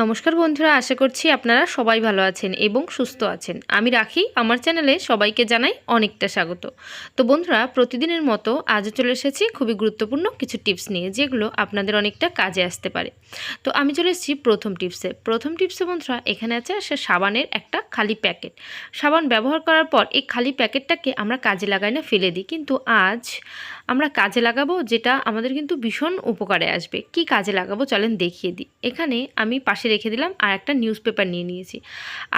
নমস্কার বন্ধুরা, আশা করছি আপনারা সবাই ভালো আছেন এবং সুস্থ আছেন। আমি রাখি, আমার চ্যানেলে সবাইকে জানাই অনেকটা স্বাগত। তো বন্ধুরা, প্রতিদিনের মতো আজও চলে এসেছি খুবই গুরুত্বপূর্ণ কিছু টিপস নিয়ে, যেগুলো আপনাদের অনেকটা কাজে আসতে পারে। তো আমি চলে এসেছি প্রথম টিপসে। প্রথম টিপসে বন্ধুরা, এখানে আছে সে সাবানের একটা খালি প্যাকেট। সাবান ব্যবহার করার পর এই খালি প্যাকেটটাকে আমরা কাজে লাগাই না, ফেলে দিই। কিন্তু আজ আমরা কাজে লাগাবো যেটা আমাদের কিন্তু ভীষণ উপকারে আসবে। কি কাজে লাগাবো চলেন দেখিয়ে দিই। এখানে আমি পাশে রেখে দিলাম আর একটা নিউজ পেপার নিয়ে নিয়েছি।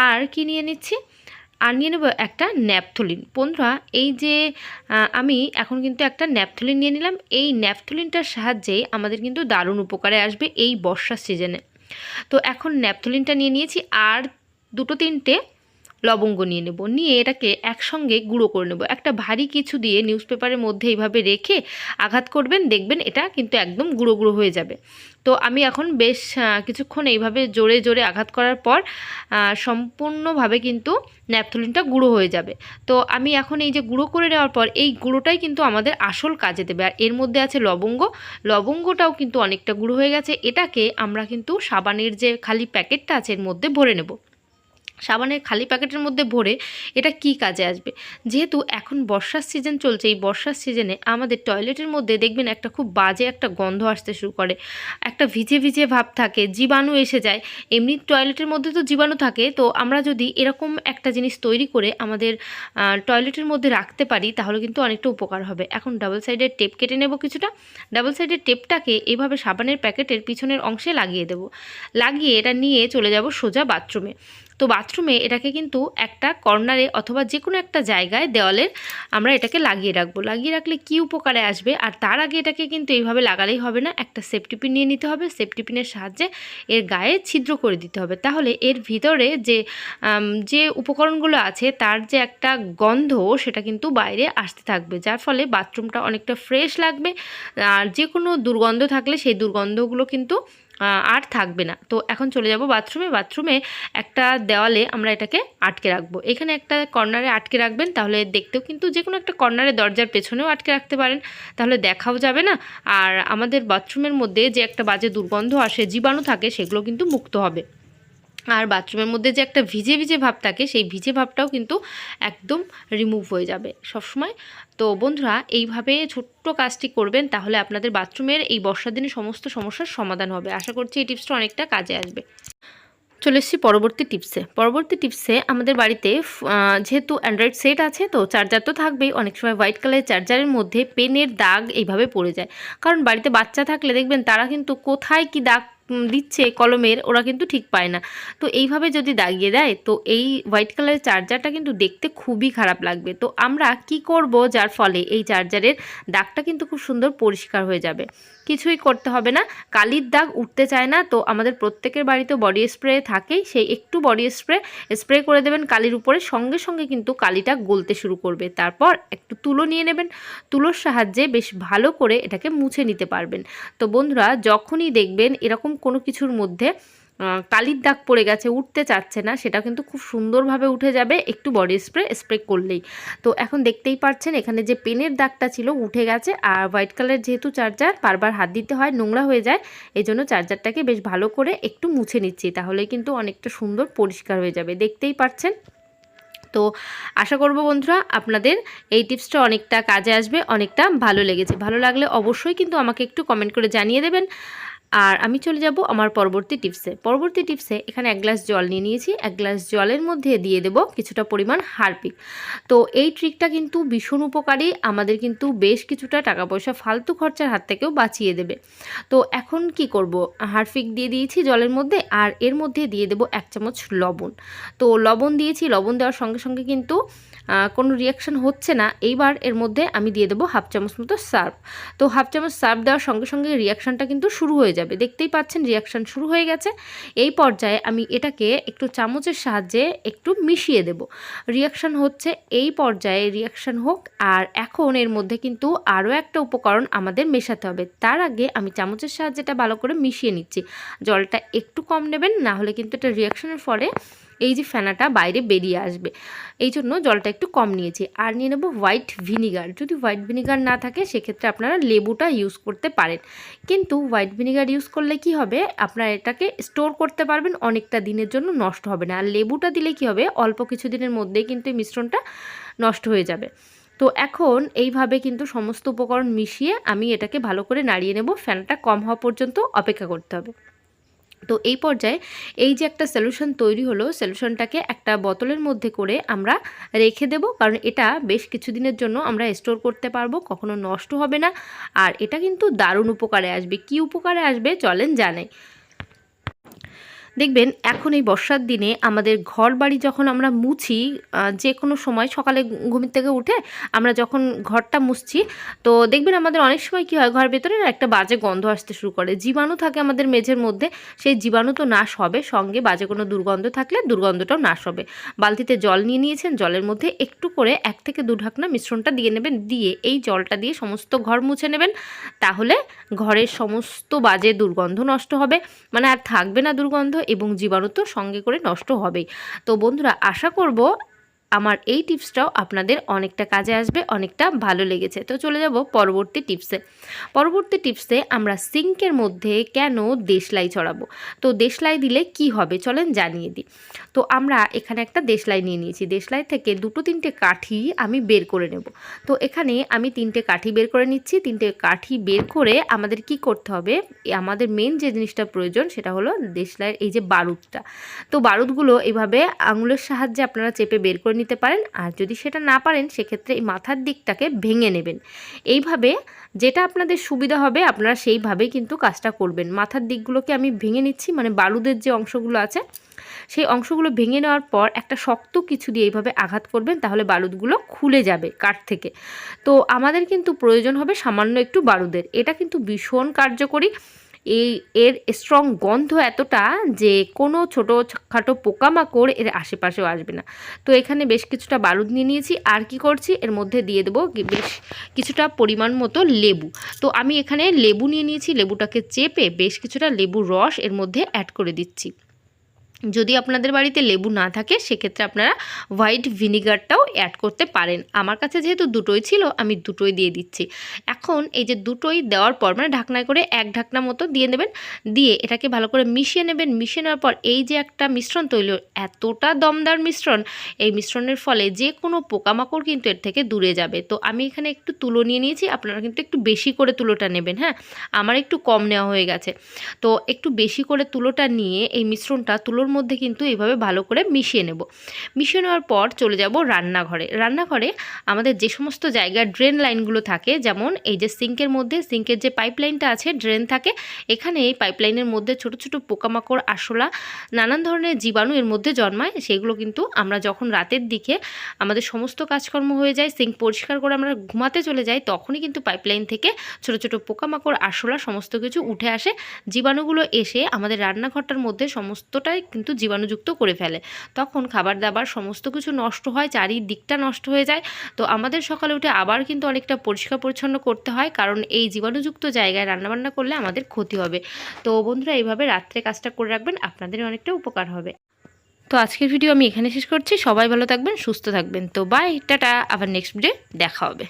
আর কি নিয়ে নিচ্ছি? আর নিয়ে নেব একটা ন্যাপথলিন। বন্ধুরা, এই যে আমি এখন কিন্তু একটা ন্যাপথলিন নিয়ে নিলাম। এই ন্যাপথলিনটার সাহায্যেই আমাদের কিন্তু দারুণ উপকারে আসবে এই বর্ষার সিজনে তো এখন ন্যাপথলিনটা নিয়ে নিয়েছি। আর দুটো তিনটে লবঙ্গ নিয়ে নেব। নিয়ে এটাকে একসঙ্গে গুঁড়ো করে নেব। একটা ভারী কিছু দিয়ে নিউজ পেপারের মধ্যে এইভাবে রেখে আঘাত করবেন, দেখবেন এটা কিন্তু একদম গুঁড়ো গুঁড়ো হয়ে যাবে। তো আমি এখন বেশ কিছুক্ষণ এইভাবে জোরে জোরে আঘাত করার পর সম্পূর্ণভাবে কিন্তু ন্যাপথলিনটা গুঁড়ো হয়ে যাবে। তো আমি এখন এই যে গুঁড়ো করে নেওয়ার পর, এই গুঁড়োটাই কিন্তু আমাদের আসল কাজে দেবে। আর এর মধ্যে আছে লবঙ্গ। লবঙ্গটাও কিন্তু অনেকটা গুঁড়ো হয়ে গেছে। এটাকে আমরা কিন্তু সাবানের যে খালি প্যাকেটটা আছে, এর মধ্যে ভরে নেব। সাবানের খালি প্যাকেটের মধ্যে ভরে এটা কি কাজে আসবে? যেহেতু এখন বর্ষার সিজন চলছে, এই বর্ষার সিজনে আমাদের টয়লেটের মধ্যে দেখবেন একটা খুব বাজে একটা গন্ধ আসতে শুরু করে। একটা ভিজে ভিজে ভাব থাকে, জীবাণু এসে যায়। এমনি টয়লেটের মধ্যে তো জীবাণু থাকে, তো আমরা যদি এরকম একটা জিনিস তৈরি করে আমাদের টয়লেটের মধ্যে রাখতে পারি, তাহলে কিন্তু অনেকটা উপকার হবে। এখন ডাবল সাইডের টেপ কেটে নেব কিছুটা। ডাবল সাইডের টেপটাকে এভাবে সাবানের প্যাকেটের পিছনের অংশে লাগিয়ে দেব। লাগিয়ে এটা নিয়ে চলে যাব সোজা বাথরুমে তো বাথরুমে এটাকে কিন্তু একটা কর্নারে অথবা যে কোনো একটা জায়গায় দেওয়ালের আমরা এটাকে লাগিয়ে রাখব। লাগিয়ে রাখলে কি উপকারে আসবে? আর তার আগে এটাকে কিন্তু এইভাবে লাগালেই হবে না। একটা সেফটিপিন নিয়ে নিতে হবে। সেফটিপিনের সাহায্যে এর গায়ে ছিদ্র করে দিতে হবে। তাহলে এর ভিতরে যে যে উপকরণগুলো আছে তার যে একটা গন্ধ সেটা কিন্তু বাইরে আসতে থাকবে। যার ফলে বাথরুমটা অনেকটা ফ্রেশ লাগবে। আর যে কোনো দুর্গন্ধ থাকলে সেই দুর্গন্ধগুলো কিন্তু আর থাকবে না। তো এখন চলে যাব বাথরুমে বাথরুমে একটা দেওয়ালে আমরা এটাকে আটকে রাখব। এখানে একটা কর্নারে আটকে রাখবেন, তাহলে দেখতেও কিন্তু যে কোনো একটা কর্নারে দরজার পেছনেও আটকে রাখতে পারেন। তাহলে দেখাও যাবে না। আর আমাদের বাথরুমের মধ্যে যে একটা বাজে দুর্গন্ধ আসে, জীবাণু থাকে, সেগুলো কিন্তু মুক্ত হবে। আর বাথরুমের মধ্যে যে একটা ভিজে ভিজে ভাব থাকে, সেই ভিজে ভাবটাও কিন্তু একদম রিমুভ হয়ে যাবে সবসময়। তো বন্ধুরা, এইভাবে ছোট্ট কাজটি করবেন, তাহলে আপনাদের বাথরুমের এই বর্ষার দিনে সমস্ত সমস্যার সমাধান হবে। আশা করছি এই টিপসটা অনেকটা কাজে আসবে। চলে এসেছি পরবর্তী টিপসে। পরবর্তী টিপসে আমাদের বাড়িতে যেহেতু অ্যান্ড্রয়েড সেট আছে, তো চার্জার তো থাকবেই। অনেক সময় হোয়াইট কালারের চার্জারের মধ্যে পেনের দাগ এইভাবে পড়ে যায়। কারণ বাড়িতে বাচ্চা থাকলে দেখবেন তারা কিন্তু কোথায় কি দাগ দিচ্ছে কলমের, ওরা কিন্তু ঠিক পায় না। তো এইভাবে যদি দাগিয়ে দেয়, তো এই হোয়াইট কালারের চার্জারটা কিন্তু দেখতে খুবই খারাপ লাগবে। তো আমরা কি করব যার ফলে এই চার্জারের দাগটা কিন্তু খুব সুন্দর পরিষ্কার হয়ে যাবে। কিছুই করতে হবে না, কালির দাগ উঠতে চায় না, তো আমাদের প্রত্যেকের বাড়িতে বডি স্প্রে থাকেই, সেই একটু বডি স্প্রে স্প্রে করে দেবেন কালির উপরে, সঙ্গে সঙ্গে কিন্তু কালিটা গলতে শুরু করবে। তারপর একটু তুলো নিয়ে নেবেন, তুলোর সাহায্যে বেশ ভালো করে এটাকে মুছে নিতে পারবেন। তো বন্ধুরা, যখনই দেখবেন এরকম কোনো কিছুর মধ্যে কালির দাগ পড়ে গেছে, উঠতে চাচ্ছে না, সেটা কিন্তু খুব সুন্দরভাবে উঠে যাবে, একটু বডি স্প্রে স্প্রে করলেই। তো এখন দেখতেই পাচ্ছেন এখানে যে পেনের দাগটা ছিল উঠে গেছে, আর হোয়াইট কালার যেহেতু চার্জার বারবার হাত দিতে হয়, নোংরা হয়ে যায় এই জন্য চার্জারটাকে বেশ ভালো করে একটু মুছে নিচ্ছি তাহলে কিন্তু অনেকটা সুন্দর পরিষ্কার হয়ে যাবে, দেখতেই পাচ্ছেন তো আশা করব বন্ধুরা, আপনাদের এই টিপসটা অনেকটা কাজে আসবে, অনেকটা ভালো লেগেছে, ভালো লাগলে অবশ্যই কিন্তু আমাকে একটু কমেন্ট করে জানিয়ে দেবেন। আর আমি চলে যাব আমার পরবর্তী টিপসে। পরবর্তী টিপসে এখানে এক গ্লাস জল নিয়ে নিয়েছি। এক গ্লাস জলের মধ্যে দিয়ে দেব কিছুটা পরিমাণ হারপিক। তো এই ট্রিকটা কিন্তু ভীষণ উপকারী, আমাদের কিন্তু বেশ কিছুটা টাকা পয়সা ফালতু খরচার হাত থেকেও বাঁচিয়ে দেবে। তো এখন কি করব? হারপিক দিয়ে দিয়েছি জলের মধ্যে আর এর মধ্যে দিয়ে দেব এক চামচ লবণ। তো লবণ দিয়েছি, লবণ দেওয়ার সঙ্গে সঙ্গে কিন্তু কোনো রিয়াকশন হচ্ছে না। এইবার এর মধ্যে আমি দিয়ে দেবো হাফ চামচ মতো সার্ফ। তো হাফ চামচ সার্ফ দেওয়ার সঙ্গে সঙ্গে রিয়াকশানটা কিন্তু শুরু হয়ে যাবে। দেখতেই পাচ্ছেন রিয়াকশান শুরু হয়ে গেছে। এই পর্যায়ে আমি এটাকে একটু চামচের সাহায্যে একটু মিশিয়ে দেব। রিয়াকশান হচ্ছে এই পর্যায়ে রিয়াকশান হোক। আর এখন এর মধ্যে কিন্তু আরও একটা উপকরণ আমাদের মেশাতে হবে। তার আগে আমি চামচের সাহায্যে এটা ভালো করে মিশিয়ে নিচ্ছি। জলটা একটু কম নেবেন, না হলে কিন্তু এটা রিয়াকশানের ফলে এই যে ফেনাটা বাইরে বেরিয়ে আসবে। এই জন্য জলটা একটু কম নিয়েছি। আর নিয়ে নেব হোয়াইট ভিনিগার। যদি হোয়াইট ভিনিগার না থাকে, সেক্ষেত্রে আপনারা লেবুটা ইউজ করতে পারেন। কিন্তু হোয়াইট ভিনিগার ইউজ করলে কি হবে? আপনারা এটাকে স্টোর করতে পারবেন, অনেকটা দিনের জন্য নষ্ট হবে না। আর লেবুটা দিলে কি হবে? অল্প কিছু দিনের মধ্যেই কিন্তু এই মিশ্রণটা নষ্ট হয়ে যাবে। তো এখন এইভাবে কিন্তু সমস্ত উপকরণ মিশিয়ে আমি এটাকে ভালো করে নাড়িয়ে নেব। ফ্যানটা কম হওয়া পর্যন্ত অপেক্ষা করতে হবে। তো এই পর্যায়ে এই যে একটা সলিউশন তৈরি হলো সলিউশনটাকে একটা বোতলের মধ্যে করে আমরা রেখে দেব। কারণ এটা বেশ কিছুদিনের জন্য আমরা স্টোর করতে পারব, কখনো নষ্ট হবে না। আর এটা কিন্তু দারুণ উপকারে আসবে। কি উপকারে আসবে? চলেন জানাই। দেখবেন, এখন এই বর্ষার দিনে আমাদের ঘর বাড়ি যখন আমরা মুছি যে কোনো সময় সকালে ঘুম থেকে উঠে আমরা যখন ঘরটা মুছছি, তো দেখবেন আমাদের অনেক সময় কী হয় ঘরের ভেতরে না একটা বাজে গন্ধ আসতে শুরু করে। জীবাণু থাকে আমাদের মেঝের মধ্যে, সেই জীবাণু তো নাশ হবে, সঙ্গে বাজে কোনো দুর্গন্ধ থাকলে দুর্গন্ধটাও নাশ হবে। বালতিতে জল নিয়ে নিয়েছেন, জলের মধ্যে একটু করে এক থেকে দু ঢাকনা মিশ্রণটা দিয়ে নেবেন, দিয়ে এই জলটা দিয়ে সমস্ত ঘর মুছে নেবেন, তাহলে ঘরের সমস্ত বাজে দুর্গন্ধ নষ্ট হবে। মানে আর থাকবে না দুর্গন্ধ এবং জীবাণু তো সঙ্গে করে নষ্ট হবেই। তো বন্ধুরা আশা করব আমার এই টিপসটাও আপনাদের অনেকটা কাজে আসবে, অনেকটা ভালো লেগেছে। তো চলে যাব পরবর্তী টিপসে। পরবর্তী টিপসে আমরা সিঙ্কের মধ্যে কেন দেশলাই ছড়াবো? তো দেশলাই দিলে কি হবে? চলেন জানিয়ে দিই। তো আমরা এখানে একটা দেশলাই নিয়ে নিয়েছি। দেশলাই থেকে দুটো তিনটে কাঠি আমি বের করে নেব। তো এখানে আমি তিনটে কাঠি বের করে নিচ্ছি। তিনটে কাঠি বের করে আমাদের কি করতে হবে? আমাদের মেন যে জিনিসটা প্রয়োজন সেটা হলো দেশলাইয়ের এই যে বারুদটা। তো বারুদগুলো এইভাবে আঙুলের সাহায্যে আপনারা চেপে বের করে নিতে পারেন। আর যদি সেটা না পারেন, সেক্ষেত্রে এই মাথার দিকটাকে ভেঙে নেবেন। এইভাবে যেটা আপনাদের সুবিধা হবে, আপনারা সেইভাবেই কিন্তু কাজটা করবেন। মাথার দিকগুলোকে আমি ভেঙে নিচ্ছি মানে বালুদের যে অংশগুলো আছে, সেই অংশগুলো ভেঙে নেওয়ার পর একটা শক্ত কিছু দিয়ে এইভাবে আঘাত করবেন, তাহলে বারুদগুলো খুলে যাবে কাঠ থেকে। তো আমাদের কিন্তু প্রয়োজন হবে সামান্য একটু বারুদের এটা কিন্তু ভীষণ কার্যকরী। এই, এর স্ট্রং গন্ধ এতটা যে কোনো ছোটো খাটো পোকামাকড় এর আশেপাশেও আসবে না। তো এখানে বেশ কিছুটা বারুদ নিয়ে নিয়েছি। আর কি করছি? এর মধ্যে দিয়ে দেবো বেশ কিছুটা পরিমাণ মতো লেবু। তো আমি এখানে লেবু নিয়ে নিয়েছি। লেবুটাকে চেপে বেশ কিছুটা লেবুর রস এর মধ্যে অ্যাড করে দিচ্ছি। যদি আপনাদের বাড়িতে লেবু না থাকে সেক্ষেত্রে আপনারা হোয়াইট ভিনিগারটাও অ্যাড করতে পারেন। আমার কাছে যেহেতু দুটোই ছিল আমি দুটোই দিয়ে দিচ্ছি। এখন এই যে দুটোই দেওয়ার পর মানে ঢাকনায় করে এক ঢাকনা মতো দিয়ে নেবেন দিয়ে এটাকে ভালো করে মিশিয়ে নেবেন। মিশিয়ে নেওয়ার পর এই যে একটা মিশ্রণ তৈরি হলো, এতটা দমদার মিশ্রণ এই মিশ্রণের ফলে যে কোনো পোকামাকড় কিন্তু এর থেকে দূরে যাবে। তো আমি এখানে একটু তুলো নিয়ে নিয়েছি আপনারা কিন্তু একটু বেশি করে তুলোটা নেবেন হ্যাঁ? আমার একটু কম নেওয়া হয়ে গেছে। তো একটু বেশি করে তুলোটা নিয়ে এই মিশ্রণটা তুলোর মধ্যে কিন্তু এইভাবে ভালো করে মিশিয়ে নেব। মিশিয়ে নেওয়ার পর চলে যাব রান্নাঘরে। রান্নাঘরে আমাদের যে সমস্ত জায়গায় ড্রেন লাইনগুলো থাকে, যেমন এই যে সিঙ্কের মধ্যে সিঙ্কের যে পাইপলাইনটা আছে ড্রেন থাকে, এখানে এই পাইপলাইনের মধ্যে ছোট ছোট পোকামাকড়, আরশোলা, নানান ধরনের জীবাণু এর মধ্যে জন্মায়, সেগুলো কিন্তু আমরা যখন রাতের দিকে আমাদের সমস্ত কাজকর্ম হয়ে যায় সিঙ্ক পরিষ্কার করে আমরা ঘুমাতে চলে যাই, তখনই কিন্তু পাইপলাইন থেকে ছোট ছোট পোকামাকড়, আরশোলা, সমস্ত কিছু উঠে আসে। জীবাণুগুলো এসে আমাদের রান্নাঘরটার মধ্যে সমস্তটাই কিন্তু জীবাণুযুক্ত করে ফেলে। তখন খাবার দাবার সমস্ত কিছু নষ্ট হয়, চারিদিকটা নষ্ট হয়ে যায়। তো আমাদের সকালে উঠে আবার কিন্তু অনেকটা পরিষ্কার পরিচ্ছন্ন করতে হয়, কারণ এই জীবাণুযুক্ত জায়গায় রান্নাবান্না করলে আমাদের ক্ষতি হবে। তো বন্ধুরা, এইভাবে রাত্রে কাজটা করে রাখবেন, আপনাদের অনেকটা উপকার হবে। তো আজকের ভিডিও আমি এখানে শেষ করছি। সবাই ভালো থাকবেন, সুস্থ থাকবেন। তো বাই টাটা। আবার নেক্সট ভিডিও দেখা হবে।